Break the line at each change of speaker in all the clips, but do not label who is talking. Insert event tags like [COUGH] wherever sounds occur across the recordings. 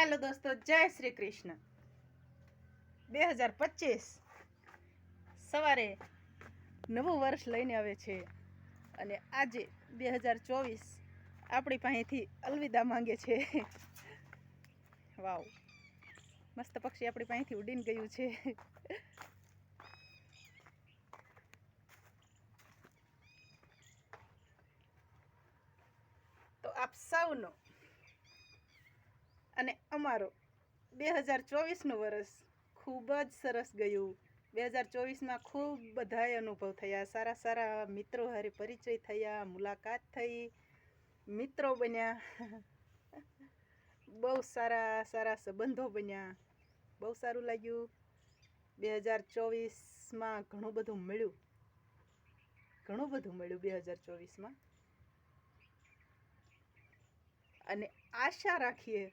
હાલો દોસ્તો, જય શ્રી કૃષ્ણ. બે હજાર પચીસ સવારે નવું વર્ષ લઈને આવે છે અને આજે બે હજાર ચોવીસ આપણી પાસેથી અલવિદા માંગે છે. વાવ, મસ્ત પક્ષી આપણી પાસેથી ઉડીને ગયું છે. તો આપ સૌનો અને અમારો બે હજાર ચોવીસનું વર્ષ ખૂબ જ સરસ ગયું. બે હજાર ચોવીસમાં ખૂબ બધાય અનુભવ થયા. સારા સારા મિત્રો હારે પરિચય થયા, મુલાકાત થઈ. મિત્રો બન્યા. બહુ સારા સારા સંબંધો બન્યા. બહુ સારું લાગ્યું. બે હજાર ચોવીસમાં ઘણું બધું મળ્યું. ઘણું બધું મળ્યું બે હજાર ચોવીસમાં. અને આશા રાખીએ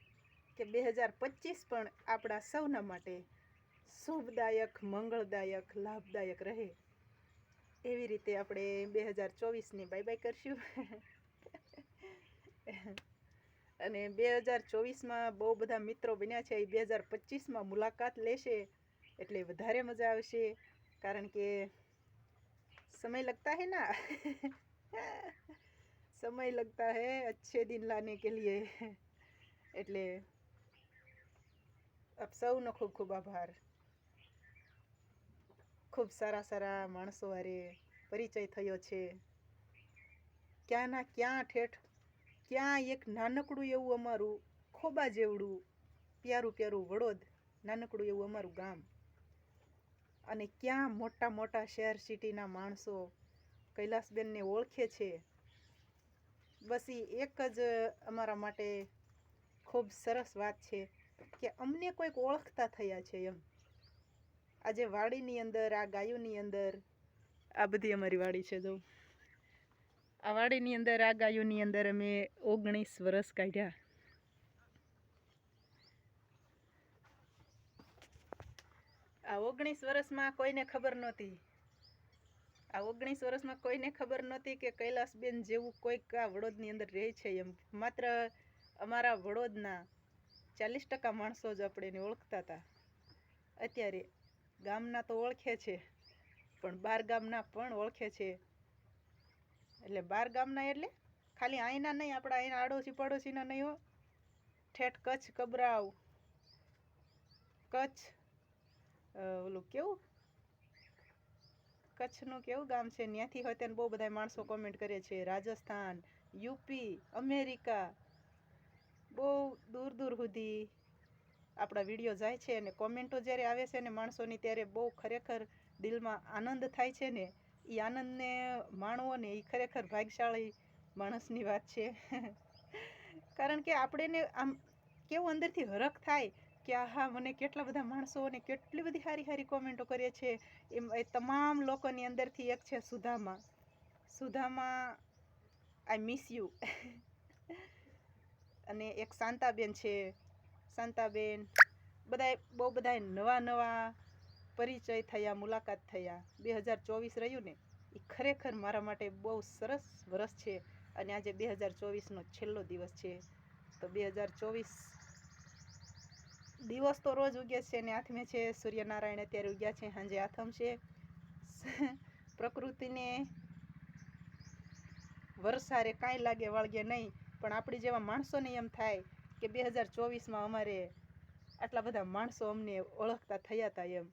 કે બે હજાર પચીસ પણ આપણા સૌના માટે શુભદાયક, મંગળદાયક, લાભદાયક રહે. એવી રીતે આપણે બે હજાર ચોવીસની બાય બાય કરશું. અને બે હજાર ચોવીસમાં બહુ બધા મિત્રો બન્યા છે. એ બે હજાર પચીસમાં મુલાકાત લેશે એટલે વધારે મજા આવશે. કારણ કે સમય લગતા હે ના. સમય લગતા હે. અચ્છે દિન લાને કે લીએ એટલે આપ સૌનો ખૂબ ખૂબ આભાર. ખૂબ સારા સારા માણસો હારે પરિચય થયો છે. ક્યાંના ક્યાં ઠેઠ, ક્યાં એક નાનકડું એવું અમારું ખોબા જેવડું પ્યારું પ્યારું વડોદ નાનકડું એવું અમારું ગામ. અને ક્યાં મોટા મોટા શહેર સિટીના માણસો કૈલાસબેનને ઓળખે છે. બસ એ એક જ અમારા માટે ખૂબ સરસ વાત છે. કે અમને કોઈક ઓળખતા થયા છે એમ. આજે વાડીની અંદર, આ ગાયોની અંદર, આ બધી અમારી વાડી છે જો. આ વાડીની અંદર, આ ગાયોની અંદર અમે ઓગણીસ વર્ષ કાઢ્યા. આ ઓગણીસ વર્ષમાં કોઈને ખબર નહોતી. આ ઓગણીસ વર્ષમાં કોઈને ખબર નહોતી કે કૈલાસબેન જેવું કોઈક આ વડોદની અંદર રહે છે એમ. માત્ર અમારા વડોદના ચાલીસ ટકા માણસો જ આપણે એને ઓળખતા હતા. અત્યારે ગામના તો ઓળખે છે, પણ બાર ગામના પણ ઓળખે છે. એટલે બાર ગામના એટલે ખાલી અહીંના નહીં, આપણા અહીંના આડોશી પડોશીના નહીં હો. ઠેઠ કચ્છ, કબરાવ, કચ્છ ઓલું કેવું? કચ્છનું કેવું ગામ છે? ત્યાંથી હોય તેને બહુ બધા માણસો કોમેન્ટ કરે છે. રાજસ્થાન, યુપી, અમેરિકા બહુ દૂર દૂર સુધી આપણા વીડિયો જાય છે અને કોમેન્ટો જ્યારે આવે છે ને માણસોની ત્યારે બહુ ખરેખર દિલમાં આનંદ થાય છે ને એ આનંદને માણવો ને એ ખરેખર ભાગ્યશાળી માણસની વાત છે. [LAUGHS] કારણ કે આપણે આમ કેવું અંદરથી હરખ થાય કે આહા, મને કેટલા બધા માણસો અને કેટલી બધી સારી સારી કોમેન્ટો કરે છે. એમ એ તમામ લોકોની અંદરથી એક છે સુધામા સુધામા આઈ મિસ યુ અને એક શાંતાબેન છે. શાંતાબેન બધા બહુ બધા નવા નવા પરિચય થયા, મુલાકાત થયા. બે હજાર ચોવીસ રહ્યું ને એ ખરેખર મારા માટે બહુ સરસ વર્ષ છે. અને આજે બે હજાર ચોવીસનો છેલ્લો દિવસ છે. તો બે હજાર ચોવીસ દિવસ તો રોજ ઉગે છે ને આથમે છે. સૂર્યનારાયણ અત્યારે ઉગ્યા છે સાંજે આથમ છે. પ્રકૃતિને વરસારે કાંઈ લાગે, વળગે નહીં. પણ આપણી જેવા માણસોને એમ થાય કે બે હજાર ચોવીસમાં અમારે આટલા બધા માણસો અમને ઓળખતા થયા હતા એમ.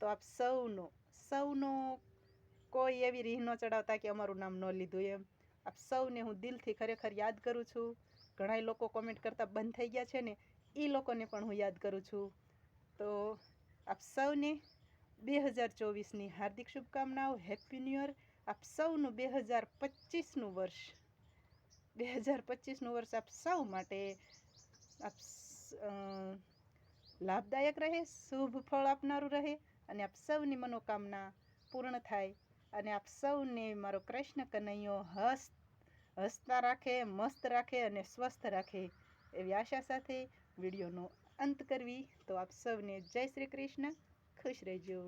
તો આપ સૌનો સૌનો કોઈ એવી રીહ ન ચડાવતા કે અમારું નામ ન લીધું એમ. આપ સૌને હું દિલથી ખરેખર યાદ કરું છું. ઘણા લોકો કોમેન્ટ કરતાં બંધ થઈ ગયા છે ને એ લોકોને પણ હું યાદ કરું છું. તો આપ સૌને બે હજાર ચોવીસની હાર્દિક શુભકામનાઓ, હેપી ન્યૂ યર. આપ સૌનું બે હજાર પચીસનું વર્ષ બે હજાર પચીસનું વર્ષ આપ સૌ માટે આપ લાભદાયક રહે, શુભ ફળ આપનારું રહે અને આપ સૌની મનોકામના પૂર્ણ થાય અને આપ સૌને મારો કૃષ્ણ કનૈયો હસ હસતા રાખે, મસ્ત રાખે અને સ્વસ્થ રાખે એવી આશા સાથે વિડીયોનો અંત કરવી. તો આપ સૌને જય શ્રી કૃષ્ણ. ખુશ રહેજો.